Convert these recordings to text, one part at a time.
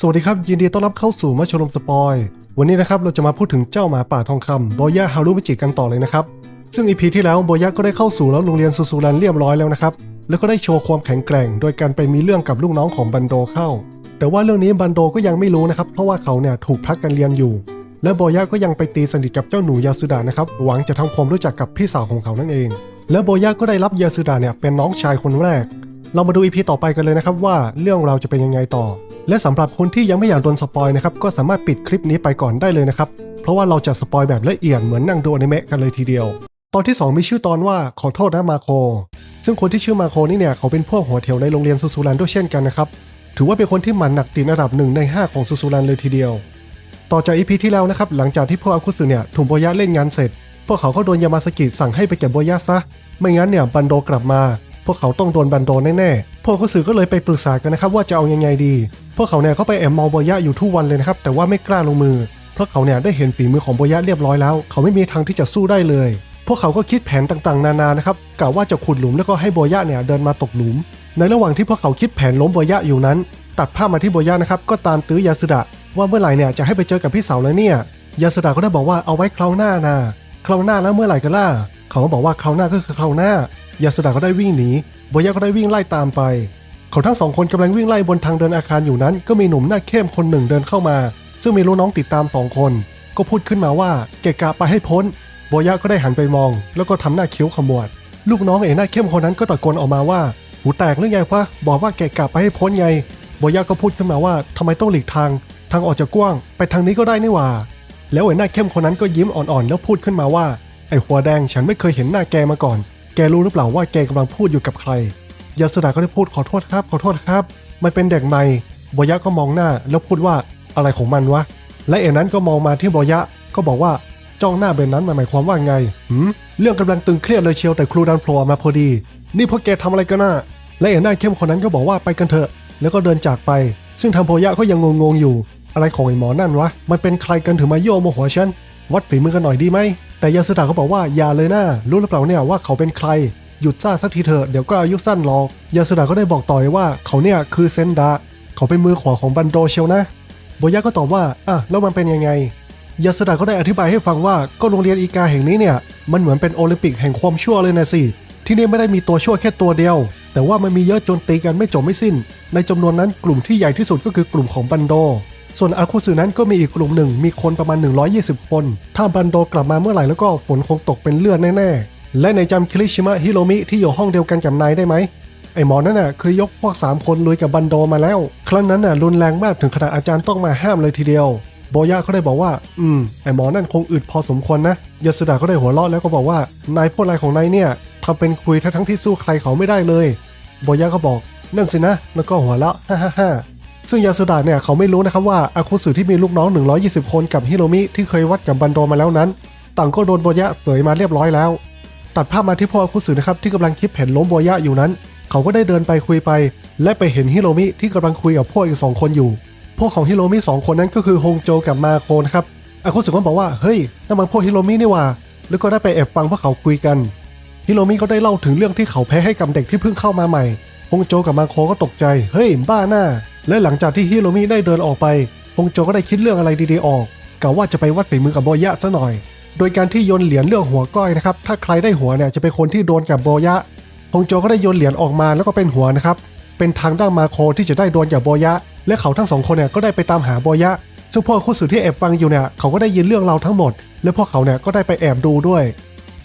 สวัสดีครับ ยินดีต้อนรับเข้าสู่มาชลมสปอย วันนี้นะครับเราจะมาพูดถึงเจ้าหมาป่าทองคำโบย่าฮารุมิจิกันต่อเลยนะครับ ซึ่งอีพีที่แล้วโบย่าก็ได้เข้าสู่แล้วโรงเรียนซูซูรันเรียบร้อยแล้วนะครับ แล้วก็ได้โชว์ความแข็งแกร่ง โดยการไปมีเรื่องกับลูกน้องของบันโดเข้า แต่ว่าเรื่องนี้บันโดก็ยังไม่รู้นะครับ เพราะว่าเขาเนี่ยถูกพักกันเรียนอยู่ และโบย่าก็ยังไปตีสนิทกับเจ้าหนูยาสุดานะครับ หวังจะทำความรู้จักกับพี่สาวของเขานั่นเอง และโบย่าก็ได้รับยาสุดาเนี่ยเป็นน้องชายคนแรก เรามาดูอีพีต่อไปกันเลยนะครับว่าเรื่องเราจะเป็นยังไงต่อ และสำหรับคนที่ยังไม่อยากโดนสปอยนะครับก็สามารถปิดคลิปนี้ไปก่อนได้เลยนะครับ เพราะว่าเราจะสปอยแบบละเอียดเหมือนนั่งดูอนิเมะกันเลยทีเดียว ตอนที่ 2 มีชื่อตอนว่าขอโทษนะมาโค ซึ่งคนที่ชื่อมาโคนี่เนี่ยเขาเป็นพวกหัวเถียวในโรงเรียนซูซูรันด้วยเช่นกันนะครับถือว่าเป็นคนที่หมันหนักติดอันดับหนึ่งใน 5 ของซูซูรันเลยทีเดียว ต่อจากอีพีที่แล้วนะครับหลังจากที่พวกอาคุสึเนี่ยถูกโบยะเล่นงานเสร็จ พวกเขาก็โดนยามาสกิสั่งให้ไปเก็บโบยะซะ ไม่งั้นเนี่ยบันโดกลับมา พวกเขาต้องโดนบันโดแน่ๆ พวกอาคุสึก็เลยไปปรึกษากันนะครับว่าจะเอายังไงดี พวกเขาเนี่ยเขาไปแอบมองโบยะอยู่ทุกวันเลยนะครับแต่ว่าไม่กล้าลงมือ เพราะเขาเนี่ยได้เห็นฝีมือของโบยะเรียบร้อยแล้ว เขาไม่มีทางที่จะสู้ได้เลย พวกเขาก็คิดแผนต่างๆ นานานะครับกะว่าจะขุดหลุมแล้วก็ให้โบยะเนี่ยเดินมาตกหลุม ในระหว่างที่พวกเขาคิดแผนล้มโบยะอยู่นั้น ตัดภาพมาที่โบยะนะครับก็ตามตื้อยาสุดะว่าเมื่อไหร่เนี่ยจะให้ไปเจอกับพี่สาวแล้วเนี่ยยาสุดะก็ได้บอกว่าเอาไว้คราวหน้านะคราวหน้าแล้วเมื่อไหร่กันล่ะเขาก็บอกว่าคราวหน้าก็คือคราวหน้า ยาสุดะก็ได้วิ่งหนีโบยะก็ได้วิ่งไล่ตามไป เขาทั้งสองคนกำลังวิ่งไล่บนทางเดินอาคารอยู่นั้น ก็มีหนุ่มหน้าเข้มคนหนึ่งเดินเข้ามา ซึ่งมีลูกน้องติดตามสองคน ก็พูดขึ้นมาว่าเกะกะไปให้พ้นโบยะก็ได้หันไปมอง แล้วก็ทำหน้าคิ้วขมวด ลูกน้องเอ๋หน้าเข้มคนนั้นก็ตะโกนออกมาว่าหูแตกหรือไงวะบอกว่าเกะกะไปให้พ้นไงโบยะก็พูดขึ้นมาว่าทำไมต้องหลีกทาง ทางออกจะกว้าง ไปทางนี้ก็ได้นี่หว่า แล้วไอ้หน้าเข้มคนนั้นก็ยิ้มอ่อนๆแล้วพูดขึ้นมาว่าไอ้หัวแดงฉันไม่เคยเห็นหน้าแกมาก่อน แกรู้หรือเปล่าว่าแกกำลังพูดอยู่กับใคร ยาสุดาก็ได้พูดขอโทษครับ ขอโทษครับ มันเป็นเด็กใหม่โบยะก็มองหน้าแล้วพูดว่าอะไรของมันวะ และเอ็นั้นก็มองมาที่โบยะก็บอกว่าจ้องหน้าเบนนั้นหมายความว่าไงหืมเรื่องกำลังตึงเครียดเลยเชียวแต่ครูดันโผล่มาพอดี นี่พวกแกทำอะไรกันน่ะและเอ็นหน้าเข้มคนนั้นก็บอกว่าไปกันเถอะ แล้วก็เดินจากไป ซึ่งทางโบยะก็ยังงงๆอยู่ อะไรของไอ้หมอนั่นวะ มันเป็นใครกันถึงมาโยมโมโหฉัน วัดฝีมือกันหน่อยดีไหม แต่ยาสุดาเขาบอกว่าอย่าเลยนะรู้หรือเปล่าเนี่ยว่าเขาเป็นใคร หยุดซ่าสักทีเถอะเดี๋ยวก็อายุสั้นหรอกยาสุดาก็ได้บอกต่อยว่าเขาเนี่ยคือเซนดาเขาเป็นมือขวาของบันโดเชียวนะโบยะก็ตอบว่าอะแล้วมันเป็นยังไงยาสุดาก็ได้อธิบายให้ฟังว่าก็โรงเรียนอีกาแห่งนี้เนี่ย มันเหมือนเป็นโอลิมปิกแห่งความชั่วเลยนะสิ ที่นี่ไม่ได้มีตัวชั่วแค่ตัวเดียว แต่ว่ามันมีเยอะจนตีกันไม่จบไม่สิ้น ในจำนวนนั้นกลุ่มที่ใหญ่ที่สุดก็คือกลุ่มของบันโด ส่วนอาคุสึนั้นก็มีอีกกลุ่มหนึ่งมีคนประมาณ 120 คน ถ้าบันโดกลับมาเมื่อไหร่แล้วก็ฝนคงตกเป็นเลือดแน่ๆ และในจำคิริชิมะฮิโรมิที่อยู่ห้องเดียวกันกับนายได้ไหมไอหมอนั่นน่ะคือยกพวก 3 คนลุยกับบันโดมาแล้ว ครั้งนั้นน่ะรุนแรงมากถึงขนาดอาจารย์ต้องมาห้ามเลยทีเดียว โบย่าเขาได้บอกว่า อืม ไอหมอนั่นคงอึดพอสมควรนะยาสุดาก็ได้หัวเราะแล้วก็บอกว่านายพวกนายของนายเนี่ยทำเป็นคุยทั้งที่สู้ใครเขาไม่ได้เลย โบย่าก็บอก นั่นสินะ แล้วก็หัวเราะฮ่าฮ่าฮ่า ซึ่งยาสุดาเนี่ยเขาไม่รู้นะครับว่าอาคุสึที่มีลูกน้อง 120 คนกับฮิโรมิที่เคยวัดกับบันโดมาแล้วนั้น ต่างก็โดนโบยะเสยมาเรียบร้อยแล้ว ตัดภาพมาที่พ่ออาคุสึนะครับที่กำลังคิดแผนล้มโบยะอยู่นั้น เขาก็ได้เดินไปคุยไป และไปเห็นฮิโรมิที่กำลังคุยกับพวกอีกสองคนอยู่ พวกของฮิโรมิสองคนนั้นก็คือฮงโจกับมาโคนะครับอาคุสึก็บอกว่าเฮ้ยนั่นมันพวกฮิโรมินี่ว่า แล้วก็ได้ไปแอบฟังพวกเขาคุยกันฮิโรมิก็ได้เล่าถึงเรื่องที่เขาแพ้ให้กับเด็กที่เพิ่งเข้ามาใหม่ฮงโจกับมาโคก็ตกใจ เฮ้ย บ้าหน้า และหลังจากที่ฮิโรมิได้เดินออกไปฮงโจก็ได้คิดเรื่องอะไรดีๆออกกะว่าจะไปวัดฝีมือกับโบยะซะหน่อย โดยการที่โยนเหรียญเรื่องหัวก้อยนะครับ ถ้าใครได้หัวเนี่ยจะเป็นคนที่โดนกับโบยะฮงโจก็ได้โยนเหรียญออกมาแล้วก็เป็นหัวนะครับ เป็นทางด้านมาโคที่จะได้โดนกับโบยะ และเขาทั้งสองคนเนี่ยก็ได้ไปตามหาโบยะซึ่งพวกคุสึที่แอบฟังอยู่เนี่ยเขาก็ได้ยินเรื่องเราทั้งหมด และพวกเขาเนี่ยก็ได้ไปแอบดูด้วย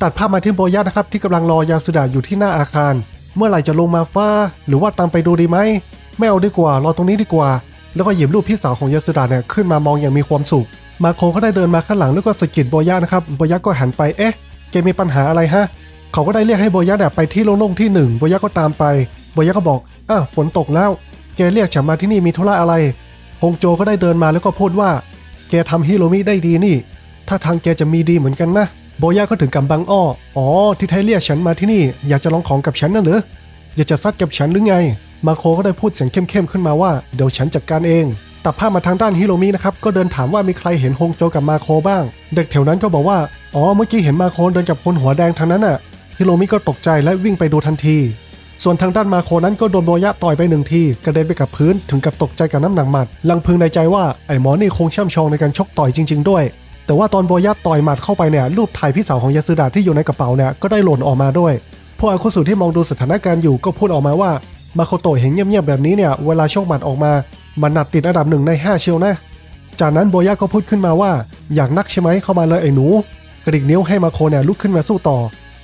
ตัดภาพมาที่โบยะนะครับที่กำลังรอยาสุดาอยู่ที่หน้าอาคาร เมื่อไหร่จะลงมาฟ้า หรือว่าตามไปดูดีไหม ไม่เอาดีกว่ารอตรงนี้ดีกว่า แล้วก็หยิบรูปพี่สาวของยาสุดาเนี่ยขึ้นมามองอย่างมีความสุข มาโคก็ได้เดินมาข้างหลังแล้วก็สะกิดโบยะนะครับโบยะก็หันไปเอ๊ะแกมีปัญหาอะไรฮะเขาก็ได้เรียกให้โบยะเนี่ยไปที่โล่งๆที่หนึ่งโบยะก็ตามไปโบยะก็บอกอะฝนตกแล้ว แกเรียกฉันมาที่นี่มีธุระอะไรฮงโจก็ได้เดินมาแล้วก็พูดว่า แกทำฮิโรมิได้ดีนี่ ถ้าทางแกจะมีดีเหมือนกันนะโบย่าก็ถึงกับบังอ้ออ๋อที่ไทยเรียกฉันมาที่นี่ อยากจะลองของกับฉันน่ะหรออยากจะซัดกับฉันหรือไง มาโคก็ได้พูดเสียงเข้มๆขึ้นมาว่าเดี๋ยวฉันจัดการเอง ตัดภาพมาทางด้านฮิโรมินะครับก็เดินถามว่ามีใครเห็นฮงโจกับมาโคบ้าง เด็กแถวนั้นก็บอกว่าอ๋อเมื่อกี้เห็นมาโคเดินกับคนหัวแดงทางนั้นน่ะฮิโรมิก็ตกใจและวิ่งไปดูทันที ส่วนทางด้านมาโคนั้นก็โดนโบยะต่อยไปหนึ่งทีกระเด็นไปกับพื้นถึงกับตกใจกับน้ำหนักหมัด ลังพึงในใจว่าไอ้หมอนี่คงช่ำชองในการชกต่อยจริง ๆ ด้วย แต่ว่าตอนโบยะต่อยหมัดเข้าไปเนี่ยรูปถ่ายพี่สาวของยาสึดะที่อยู่ในกระเป๋าเนี่ยก็ได้หล่นออกมาด้วยพวกอาคุสุที่มองดูสถานการณ์อยู่ก็พูดออกมาว่า มาโคโตะเห็นเงียบๆแบบนี้เนี่ย เวลาโชคหมัดออกมา มันหนัดติดอันดับหนึ่งในห้าเชียวนะ จากนั้นโบยะก็พูดขึ้นมาว่า อยากนักใช่ไหมเข้ามาเลยไอ้หนู กระดิกนิ้วให้มาโคเนี่ยลุกขึ้นมาสู้ต่อ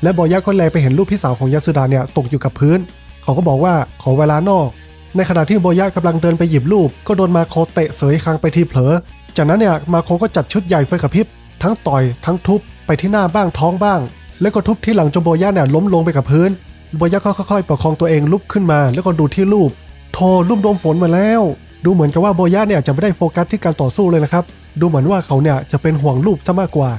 และโบยะก็แลไปเห็นรูปพี่สาวของยาสึดะเนี่ยตกอยู่กับพื้น เขาก็บอกว่าขอเวลานอก ในขณะที่โบยะกำลังเดินไปหยิบรูป ก็โดนมาโคเตะเสยคางไปที่เผลอ จากนั้นเนี่ยมาโคก็จัดชุดใหญ่ไฟกระพริบทั้งต่อยทั้งทุบไปที่หน้าบ้างท้องบ้าง แล้วก็ทุบที่หลังจนโบยะเนี่ยล้มลงไปกับพื้น บยะก็ค่อยๆประคองตัวเองลุกขึ้นมา แล้วก็ดูที่รูป โทรูปโดนฝนมาแล้ว ดูเหมือนกับว่าโบยะเนี่ยจะไม่ได้โฟกัสที่การต่อสู้เลยนะครับ ดูเหมือนว่าเขาเนี่ยจะเป็นห่วงรูปซะมากกว่า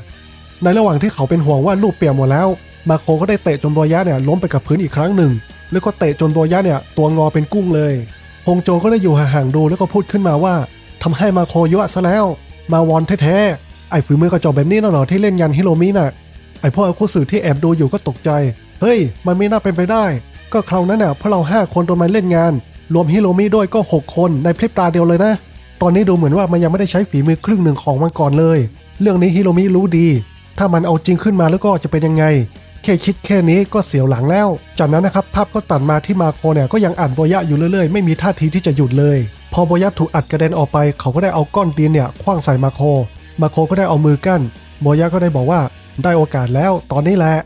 ในระหว่างที่เขาเป็นห่วงว่ารูปเปียกหมดแล้ว มาโคก็ได้เตะจนโบยะเนี่ยล้มไปกับพื้นอีกครั้งหนึ่ง แล้วก็เตะจนโบยะเนี่ยตัวงอเป็นกุ้งเลยฮงโจก็ได้อยู่ห่างๆดูแล้วก็พูดขึ้นมาว่าทำให้มาโคยั่วซะแล้ว มาวอนแท้ๆไอ้ฝีมือกระจอกแบบนี้น่ะหรอที่เล่นยันฮิโรมิน่ะไอ้พวกอาคุสึที่แอบดูอยู่ก็ตกใจ เฮ้ย มันไม่น่าเป็นไปได้ ก็คราวนั้นน่ะพวกเราห้าคนโดนมันเล่นงาน รวมฮิโรมิด้วยก็หกคนในพริบตาเดียวเลยนะ ตอนนี้ดูเหมือนว่ามันยังไม่ได้ใช้ฝีมือครึ่งหนึ่งของมันก่อนเลย เรื่องนี้ฮิโรมิรู้ดี ถ้ามันเอาจริงขึ้นมาแล้วก็จะเป็นยังไง แค่คิดแค่นี้ก็เสียวหลังแล้ว จากนั้นนะครับภาพก็ตัดมาที่มาโคเนี่ยก็ยังอ่านโบยะอยู่เรื่อยๆ ไม่มีท่าทีที่จะหยุดเลย พอโบยะถูกอัดกระเด็นออกไป เขาก็ได้เอาก้อนดินเนี่ยคว้างใส่มาโค มาโคก็ได้เอามือกั้นโบยะก็ได้บอกว่าได้โอกาสแล้ว ตอนนี้แหละ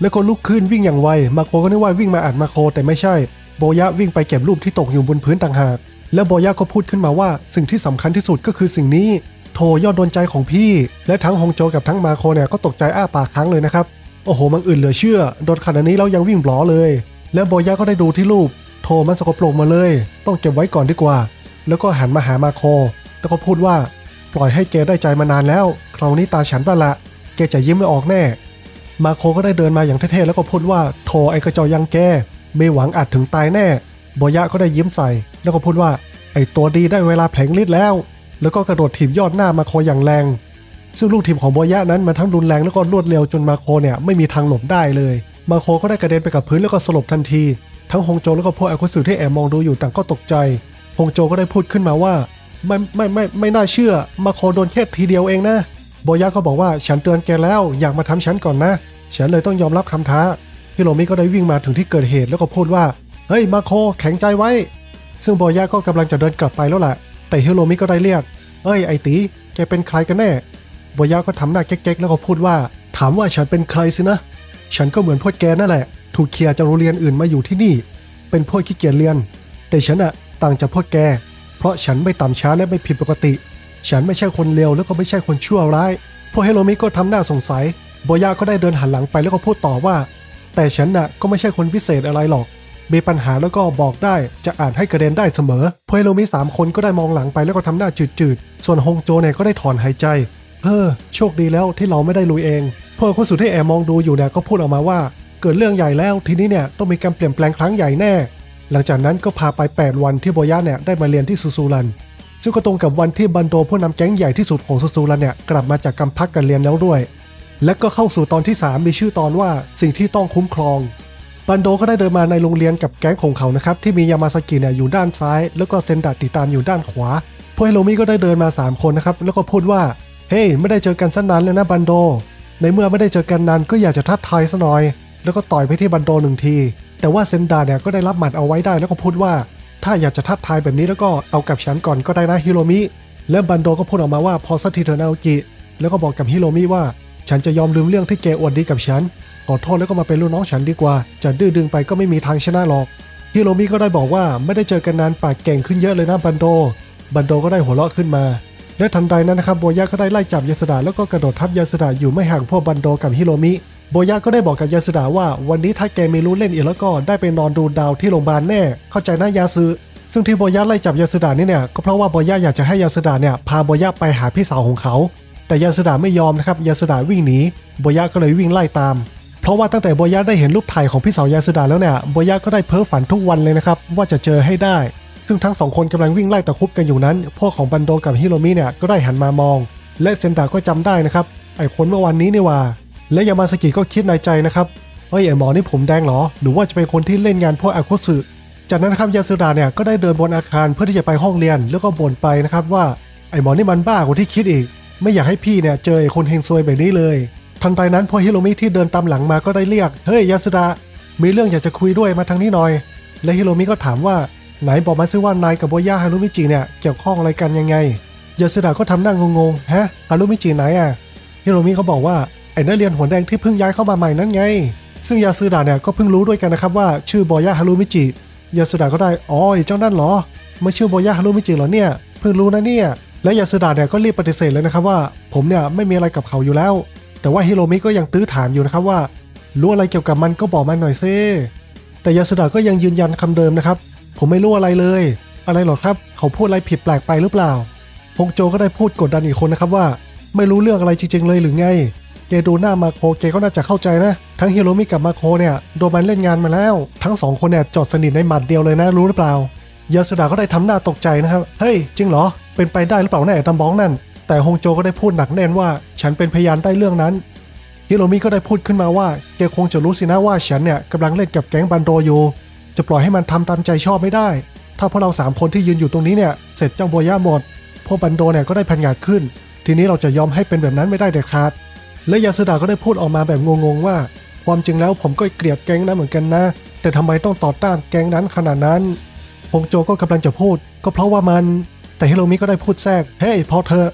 แล้วก็ลุกขึ้นวิ่งอย่างไว มาโคก็นึกว่าวิ่งมาอัดมาโคแต่ไม่ใช่ โบยะวิ่งไปเก็บรูปที่ตกอยู่บนพื้นต่างหาก แล้วโบยะก็พูดขึ้นมาว่า สิ่งที่สำคัญที่สุดก็คือสิ่งนี้ โทยอดโดนใจของพี่ และทั้งฮงโจกับทั้งมาโคเนี่ยก็ตกใจอ้าปากค้างเลยนะครับ โอ้โห มันอื่นเหลือเชื่อ โดนขนาดนี้แล้วยังวิ่งบล้อเลย แล้วโบยะก็ได้ดูที่รูป โทมันสกปรกมาเลย ต้องเก็บไว้ก่อนดีกว่า แล้วก็หันมาหามาโค แล้วก็พูดว่า ปล่อยให้แกได้ใจมานานแล้ว คราวนี้ตาฉันบ้าละ แกจะยิ้มไม่ออกแน่ มาโคก็ได้เดินมาอย่างเท่ๆแล้วก็พูดว่าโทไอ้กระจอยังแกไม่หวังอัดถึงตายแน่โบยะก็ได้ยิ้มใส่ แล้วก็พูดว่า ไอ้ตัวดีได้เวลาแผลงฤทธิ์แล้ว แล้วก็กระโดดถีบยอดหน้ามาโคอย่างแรง ซึ่งลูกทีมของโบยะนั้นมันทั้งรุนแรงแล้วก็รวดเร็วจนมาโคเนี่ยไม่มีทางหลบได้เลย มาโคก็ได้กระเด็นไปกับพื้นแล้วก็สลบทันที ทั้งฮงโจแล้วก็พวกอาคุสึที่แอบมองดูอยู่ต่างก็ตกใจฮงโจก็ได้พูดขึ้นมาว่าไม่ไม่ไม่ไม่น่าเชื่อมาโคโดนแค่ทีเดียวเองนะ โบยะก็บอกว่าฉันเตือนแกแล้วอยากมาทำฉันก่อนนะ ฉันเลยต้องยอมรับคำท้า ฮิโรมิก็ได้วิ่งมาถึงที่เกิดเหตุแล้วก็พูดว่า เฮ้ยมาโคแข็งใจไว้ ซึ่งโบยะก็กำลังจะเดินกลับไปแล้วแหละ แต่ฮิโรมิก็ได้เรียก เอ้ยไอตีแกเป็นใครกันแน่ โบยะก็ทำหน้าเก๊กๆแล้วก็พูดว่า ถามว่าฉันเป็นใครสินะ ฉันก็เหมือนพวกแกนั่นแหละ ถูกเคลียร์จากโรงเรียนอื่นมาอยู่ที่นี่ เป็นพวกขี้เกียจเรียน แต่ฉันอะต่างจากพวกแก เพราะฉันไม่ต่ำช้าและไม่ผิดปกติ ฉันไม่ใช่คนเลวแล้วก็ไม่ใช่คนชั่วร้าย พวกเฮโรมิก็ทำหน้าสงสัย โบยะก็ได้เดินหันหลังไปแล้วก็พูดต่อว่า แต่ฉันน่ะก็ไม่ใช่คนพิเศษอะไรหรอก มีปัญหาแล้วก็บอกได้ จะอ่านให้กระเด็นได้เสมอ พวกเฮโรมิสามคนก็ได้มองหลังไปแล้วก็ทำหน้าจืดๆ ส่วนฮงโจเนี่ยก็ได้ถอนหายใจเออโชคดีแล้วที่เราไม่ได้ลุยเอง พวกคนสุดที่แอบมองดูอยู่เนี่ยก็พูดออกมาว่า เกิดเรื่องใหญ่แล้วทีนี้เนี่ยต้องมีการเปลี่ยนแปลงครั้งใหญ่แน่ หลังจากนั้นก็พาไป 8 วันที่โบย่าเนี่ยได้มาเรียนที่ซูซูรัน ซึ่งก็ตรงกับวันที่บันโดผู้นำแก๊งใหญ่ที่สุดของซูซูรันเนี่ยกลับมาจากกำพักกันเรียนแล้วด้วย และก็เข้าสู่ตอนที่ 3 มีชื่อตอนว่าสิ่งที่ต้องคุ้มครอง บันโดก็ได้เดินมาในโรงเรียนกับแก๊งของเขานะครับที่มียามาสกิเนี่ยอยู่ด้านซ้าย แล้วก็เซนดะติดตามอยู่ด้านขวาพวกเฮโรมิก็ได้เดินมา 3 คนนะครับแล้วก็พูดว่าเฮ้ยไม่ได้เจอกันสักนานเลยนะบันโด ในเมื่อไม่ได้เจอกันนานก็อยากจะทักทายซะหน่อย แล้วก็ต่อยไปที่บันโดหนึ่งที แต่ว่าเซนดาเนี่ยก็ได้รับหมัดเอาไว้ได้แล้วก็พูดว่า ถ้าอยากจะทักทายแบบนี้แล้วก็เอากับฉันก่อนก็ได้นะฮิโรมิ แล้วบันโดก็พูดออกมาว่าพอสักทีเถอะนาโอกิแล้วก็บอกกับฮิโรมิว่า ฉันจะยอมลืมเรื่องที่แกอวดดีกับฉัน ขอโทษแล้วก็มาเป็นลูกน้องฉันดีกว่า จะดื้อดึงไปก็ไม่มีทางชนะหรอกฮิโรมิก็ได้บอกว่าไม่ได้เจอกันนานปากเก่งขึ้นเยอะเลยนะบันโด บันโดก็ได้หัวเราะขึ้นมา และทันใดนั้นนะครับโบยะก็ได้ไล่จับยาสดาแล้วก็กระโดดทับยาสดาอยู่ไม่ห่างพวกบันโดกับฮิโรมิ โบยะก็ได้บอกกับยาสดาว่าวันนี้ถ้าแกไม่รู้เล่นอีกแล้วก็ได้ไปนอนดูดาวที่โรงพยาบาลแน่ เข้าใจนะยาซึซึ่งที่โบยะไล่จับยาสดานี่เนี่ยก็เพราะว่าโบยะอยากจะให้ยาสดาเนี่ยพาโบยะไปหาพี่สาวของเขา แต่ยาสดาไม่ยอมนะครับยาสดาวิ่งหนีโบยะก็เลยวิ่งไล่ตาม เพราะว่าตั้งแต่โบยะได้เห็นรูปถ่ายของพี่สาวยาสดาแล้วเนี่ยโบยะก็ได้เพ้อฝันทุกวันเลยนะครับว่าจะเจอให้ได้ ซึ่งทั้งสองคนกำลังวิ่งไล่ตะคุบกันอยู่นั้น พวกของบันโดกับฮิโรมิเนี่ยก็ได้หันมามอง และเซนดาก็จำได้นะครับไอ้คนเมื่อวันนี้นี่ว่า และยามาสกิก็คิดในใจนะครับเฮ้ยไอหมอนี่ผมแดงเหรอ หรือว่าจะเป็นคนที่เล่นงานพวกอาคุสึจากนั้นครับยาสุดาเนี่ยก็ได้เดินบนอาคารเพื่อที่จะไปห้องเรียนแล้วก็บ่นไปนะครับว่าไอหมอนี่มันบ้ากว่าที่คิดอีก ไม่อยากให้พี่เนี่ยเจอไอคนเฮงซวยแบบนี้เลย ทันใดนั้นพอฮิโรมิที่เดินตามหลังมาก็ได้เรียก เฮ้ยยาสุดามีเรื่องอยากจะคุยด้วยมาทางนี้หน่อย และฮิโรมิก็ถามว่าไหนบอกมาซิว่านายกับโบย่าฮารุมิจิเนี่ยเกี่ยวข้องอะไรกันยังไงยาสุดาก็ทำหน้างงๆฮะฮารุมิจิไหนอะฮิโรมิเขาบอกว่า ไอ้นักเรียนหัวแดงที่เพิ่งย้ายเข้ามาใหม่นั่นไง ซึ่งยาสุดาเนี่ยก็เพิ่งรู้ด้วยกันนะครับว่าชื่อโบย่าฮารุมิจิ ยาสุดาก็ได้อ๋อเจ้านั่นเหรอม่ชื่อโบย่าฮารุมิจิเหรอเนี่ย เพิ่งรู้นะเนี่ย และยาสุดาเนี่ยก็รีบปฏิเสธเลยนะครับว่า ผมเนี่ยไม่มีอะไรกับเขาอยู่แล้ว แต่ว่าฮิโรมิก็ยังตื้อถามอยู่นะครับว่า รู้อะไรเกี่ยวกับมันก็บอกมันหน่อยซิแต่ยาสุดาก็ยังยืนยันคำเดิมนะครับ ผมไม่รู้อะไรเลย อะไรหรอครับ เขาพูดอะไรผิดแปลกไปหรือเปล่าฮงโจก็ได้พูดกดดันอีกคนนะครับว่า ไม่รู้เรื่องอะไรจริง ๆ เลยหรือไง เกดูหน้ามาโคเกก็น่าจะเข้าใจนะ ทั้งฮิโรมิกับมาโคเนี่ยโดนมันเล่นงานมาแล้ว ทั้งสองคนเนี่ยจอดสนิทในหมัดเดียวเลยนะรู้หรือเปล่ายาสุดาก็ได้ทำหน้าตกใจนะครับ เฮ้ย จริงเหรอ เป็นไปได้หรือเปล่าแน่ตำบ้องนั่น แต่ฮงโจก็ได้พูดหนักแน่นว่า ฉันเป็นพยานได้เรื่องนั้น ฮิโรมิก็ได้พูดขึ้นมาว่าแกคงจะรู้สินะว่าฉันเนี่ยกำลังเล่นกับแก๊งบันโดอยู่ จะปล่อยให้มันทำตามใจชอบไม่ได้ ถ้าพวกเราสามคนที่ยืนอยู่ตรงนี้เนี่ยเสร็จเจ้าโบย่าหมด พวกบันโดเนี่ยก็ได้พันงาดขึ้น ทีนี้เราจะยอมให้เป็นแบบนั้นไม่ได้เด็ดขาด และยาสุดาก็ได้พูดออกมาแบบงงๆว่า ความจริงแล้วผมก็เกลียดแก๊งนั้นเหมือนกันนะ แต่ทำไมต้องต่อต้านแก๊งนั้นขนาดนั้นฮงโจก็กำลังจะพูด ก็เพราะว่ามันแต่ฮิโรมิก็ได้พูดแทรกเฮ้ยพอเธอ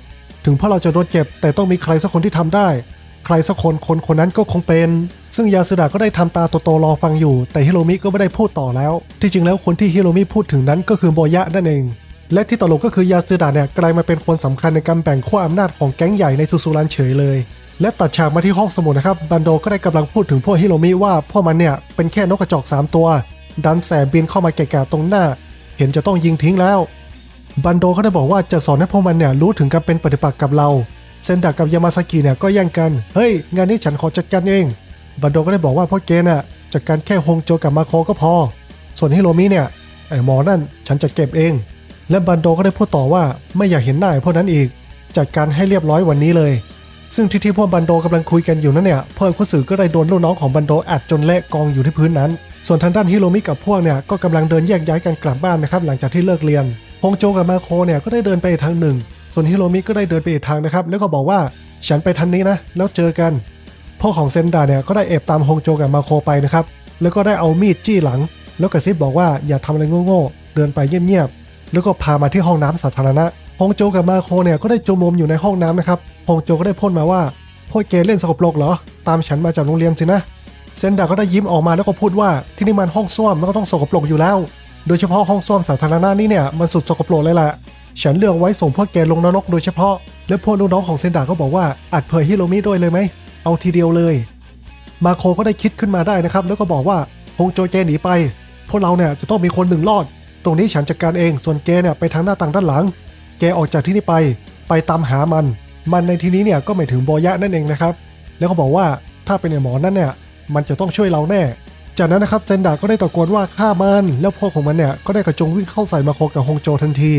ถึงพวกเราจะโดนเจ็บ แต่ต้องมีใครสักคนที่ทำได้ ใครสักคนคนคนนั้นก็คงเป็น ซึ่งยาสุดาก็ได้ทำตาโตๆรอฟังอยู่ แต่ฮิโรมิก็ไม่ได้พูดต่อแล้ว ที่จริงแล้วคนที่ฮิโรมิพูดถึงนั้นก็คือโบยะนั่นเอง และที่ตลกก็คือยาสุดาเนี่ยกลายมาเป็นคนสำคัญในการแบ่งขั้วอำนาจของแก๊งใหญ่ในซูซูรันเฉยเลย และตัดฉากมาที่ห้องสมุดนะครับบันโดก็ได้กำลังพูดถึงพวกฮิโรมิว่าพวกมันเนี่ยเป็นแค่นกกระจอกสามตัว ดันแสบบินเข้ามาแก่ๆตรงหน้า เห็นจะต้องยิงทิ้งแล้ว บันโดก็ได้บอกว่าจะสอนให้พวกมันเนี่ยรู้ถึงการเป็นปฏิปักษ์กับเราเซนดากับยามาซากิเนี่ยก็แย่งกันเฮ้ยงานนี้ฉันขอจัดการเองบันโดก็ได้บอกว่าพ่อเกน่ะจัดการแค่ฮงโจกับมาโคก็พอ ส่วนฮิโรมิเนี่ยไอ้หมอนั่นฉันจะเก็บเอง และบันโดก็ได้พูดต่อว่าไม่อยากเห็นหน้าพวกนั้นอีก จัดการให้เรียบร้อยวันนี้เลย ซึ่งที่ที่พวกบันโดกำลังคุยกันอยู่นั่นเนี่ยเพื่อนคุสึก็ได้โดนลูกน้องของบันโดอัดจนเละกองอยู่ที่พื้นนั้น ส่วนทางด้านฮิโรมิกับพวกเนี่ยก็กำลังเดินแยกย้ายกันกลับบ้านนะครับหลังจากที่เลิกเรียนฮงโจกับมาโคเนี่ยก็ได้เดินไปอีกทางหนึ่ง ส่วนฮิโรมิก็ได้เดินไปอีกทางนะครับแล้วก็บอกว่าฉันไปทางนี้นะแล้วเจอกันพ่อของเซนดาเนี่ยก็ได้เอบตามฮงโจกับมาโคไปนะครับแล้วก็ได้เอามีดจี้หลัง แล้วกระซิบบอกว่าอย่าทำอะไรโง่ๆเดินไปเงียบๆ แล้วก็พามาที่ห้องน้ำสาธารณะฮงโจกับมาโคเนี่ยก็ได้จมมุมอยู่ในห้องน้ำนะครับฮงโจก็ได้พ่นมาว่าพวกแกเล่นสกปรกเหรอ ตามฉันมาจากโรงเรียนสินะเซนดาก็ได้ยิ้มออกมาแล้วก็พูดว่าที่นี่มันห้องส้วมมันก็ต้องสกปรกอยู่แล้ว โดยเฉพาะห้องส้วมสาธารณะนี่เนี่ยมันสุดสกปรกเลยแหละฉันเลือกไว้ส่งพวกแกลงนรกโดยเฉพาะ และพวกลูกน้องของเซนดาก็บอกว่าอัดเผยฮิโรมิด้วยเลยไหมเอาทีเดียวเลย มาโคก็ได้คิดขึ้นมาได้นะครับแล้วก็บอกว่าฮงโจแกหนีไป พวกเราเนี่ยจะต้องมีคนหนึ่งรอด ตรงนี้ฉันจัดการเอง ส่วนแกเนี่ยไปทางหน้าต่างด้านหลัง แกออกจากที่นี่ไป ไปตามหามัน มันในที่นี้เนี่ยก็หมายถึงโบยะนั่นเองนะครับ แล้วก็บอกว่าถ้าเป็นไอ้หมอนั่นเนี่ย มันจะต้องช่วยเราแน่ จากนั้นนะครับเซนดาก็ได้ตะโกนว่าฆ่ามัน แล้วพวกของมันเนี่ยก็ได้กระจงวิ่งเข้าใส่มาโคกับฮงโจทันที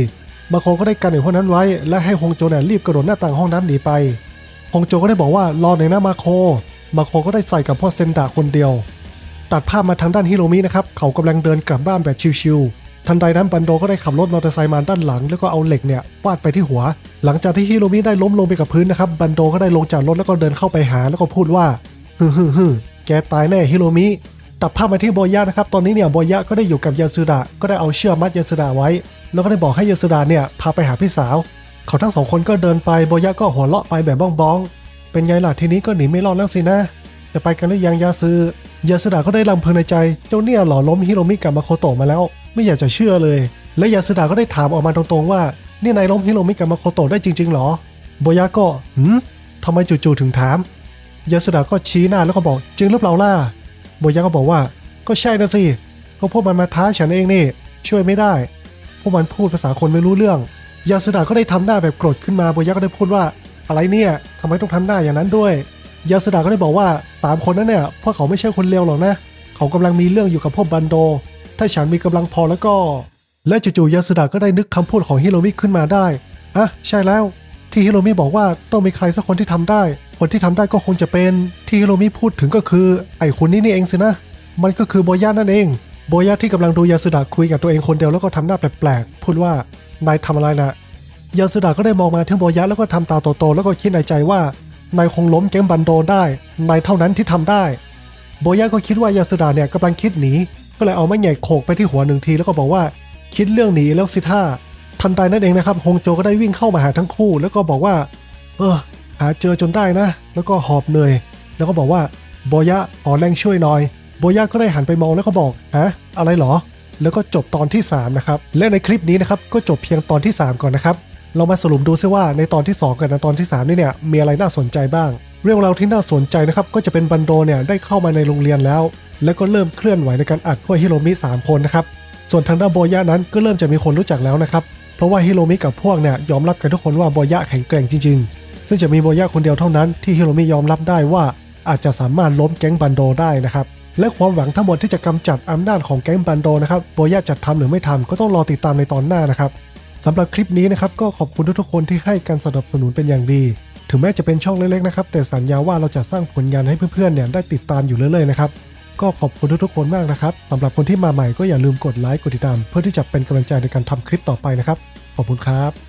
มาโคก็ได้กันไอ้พวกนั้นไว้ และให้ฮงโจเนี่ยรีบกระโดดหน้าต่างห้องน้ำหนีไป ฮงโจก็ได้บอกว่ารอหน่อยนะมาโค มาโคก็ได้ใส่กับพ่อเซนดาคนเดียว ตัดภาพมาทางด้านฮิโรมินะครับ เขากำลังเดินกลับบ้านแบบชิวๆ ทันใดนั้นบันโดก็ได้ขับรถมอเตอร์ไซค์มาด้านหลัง แล้วก็เอาเหล็กเนี่ยฟาดไปที่หัว หลังจากที่ฮิโรมิได้ล้มลงไปกับพื้นนะครับบันโดก็ได้ลงจากรถแล้วก็เดินเข้าไปหาแล้วก็พูดว่าฮึฮึฮึแกตายแน่ฮิโรมิตัดภาพมาที่โบยะนะครับ ตอนนี้เนี่ยโบยะก็ได้อยู่กับยาสุดะก็ได้เอาเชือกมัดยาสุดะไว้ แล้วก็ได้บอกให้ยาสุดะเนี่ยพาไปหาพี่สาว เขาทั้งสองคนก็เดินไปโบยะก็หัวเราะไปแบบบ้องๆ เป็นไงล่ะทีนี้ก็หนีไม่รอดแล้วสินะจะไปกันหรือยังยาซือยาสุดะก็ได้ลำพึงในใจ เจ้าเนี่ยหล่อล้มฮิโรมิกับมาโคโตะมาแล้ว ไม่อยากจะเชื่อเลย และยาสุดะก็ได้ถามออกมาตรงๆว่า นี่นายล้มฮิโรมิกับมาโคโตะได้จริงๆหรอโบยะก็หืมทำไมจู่ๆถึงถามยาสุดะก็ชี้หน้าแล้วก็บอกจริงหรือเปล่าล่ะโบยะก็บอกว่า ก็ใช่นะสิก็พวกมันมาท้าฉันเองนี่ ช่วยไม่ได้ พวกมันพูดภาษาคนไม่รู้เรื่องยาสุดะก็ได้ทำหน้าแบบโกรธขึ้นมาโบยะก็ได้พูดว่า อะไรเนี่ยทำไมต้องทำหน้าอย่างนั้นด้วยยาสุดาก็ได้บอกว่าตามคนนั้นเนี่ยพวกเขาไม่ใช่คนเลวหรอกนะ เขากำลังมีเรื่องอยู่กับพวกบันโด ถ้าฉันมีกำลังพอแล้วก็ และจู่ๆยาสุดาก็ได้นึกคำพูดของฮิโรมิขึ้นมาได้อะใช่แล้ว ที่ฮิโรมิบอกว่าต้องมีใครสักคนที่ทำได้ คนที่ทำได้ก็คงจะเป็นที่ฮิโรมิพูดถึงก็คือไอ้คนนี้นี่เองสินะ มันก็คือโบย่านั่นเองโบย่าที่กำลังดูยาสุดะคุยกับตัวเองคนเดียวแล้วก็ทำหน้าแปลกๆพูดว่านายทำอะไรนะยาสุดะก็ได้มองมาที่โบย่าแล้วก็ทำตาโตๆแล้วก็คิดในใจว่านายคงล้มแก๊งบันโดได้นายเท่านั้นที่ทำได้โบย่าก็คิดว่ายาสุดะเนี่ยกำลังคิดหนี ก็เลยเอาไม้ใหญ่โขกไปที่หัวหนึ่งทีแล้วก็บอกว่าคิดเรื่องหนีแล้วสิท่าทันใดนั่นเองนะครับฮงโจก็ได้วิ่งเข้ามาหาทั้งคู่ แล้วก็บอกว่า เออ หาเจอจนได้นะ แล้วก็หอบเหนื่อย แล้วก็บอกว่าโบยะขอแรงช่วยหน่อยโบยะก็ได้หันไปมองแล้วก็บอกฮะอะไรเหรอ แล้วก็จบตอนที่ 3 นะครับ และในคลิปนี้นะครับก็จบเพียงตอนที่ 3 ก่อนนะครับ เรามาสรุปดูซิว่าในตอนที่ 2 กับในตอนที่ 3 นี่เนี่ยมีอะไรน่าสนใจบ้าง เรื่องราวที่น่าสนใจนะครับก็จะเป็นบันโดเนี่ยได้เข้ามาในโรงเรียนแล้ว แล้วก็เริ่มเคลื่อนไหวในการอัดพวกฮิโรมิ3คนนะครับส่วนทางด้านโบยะนั้นก็เริ่มจะมีคนรู้จักแล้วนะครับเพราะว่าฮิโรมิกับพวกเนี่ยยอมรับกันทุกคนว่าโบยะแข็งแกร่งจริง ๆ ซึ่งจะมีโบยะคนเดียวเท่านั้นที่ฮิโรมิยอมรับได้ว่าอาจจะสามารถล้มแก๊งบันโดได้นะครับและความหวังทั้งหมดที่จะกำจัดอำนาจของแก๊งบันโดนะครับโบยะจะทำหรือไม่ทำก็ต้องรอติดตามในตอนหน้านะครับสำหรับคลิปนี้นะครับก็ขอบคุณทุกๆคนที่ให้การสนับสนุนเป็นอย่างดี ถึงแม้จะเป็นช่องเล็กๆนะครับแต่สัญญาว่าเราจะสร้างผลงานให้เพื่อนๆเนี่ยได้ติดตามอยู่เรื่อยๆนะครับก็ขอบคุณทุกๆคนมากนะครับสำหรับคนที่มาใหม่ก็อย่าลืมกดไลค์กดติดตาม เพื่อที่จะเป็นกำลังใจในการทำคลิปต่อไปนะครับ ขอบคุณครับ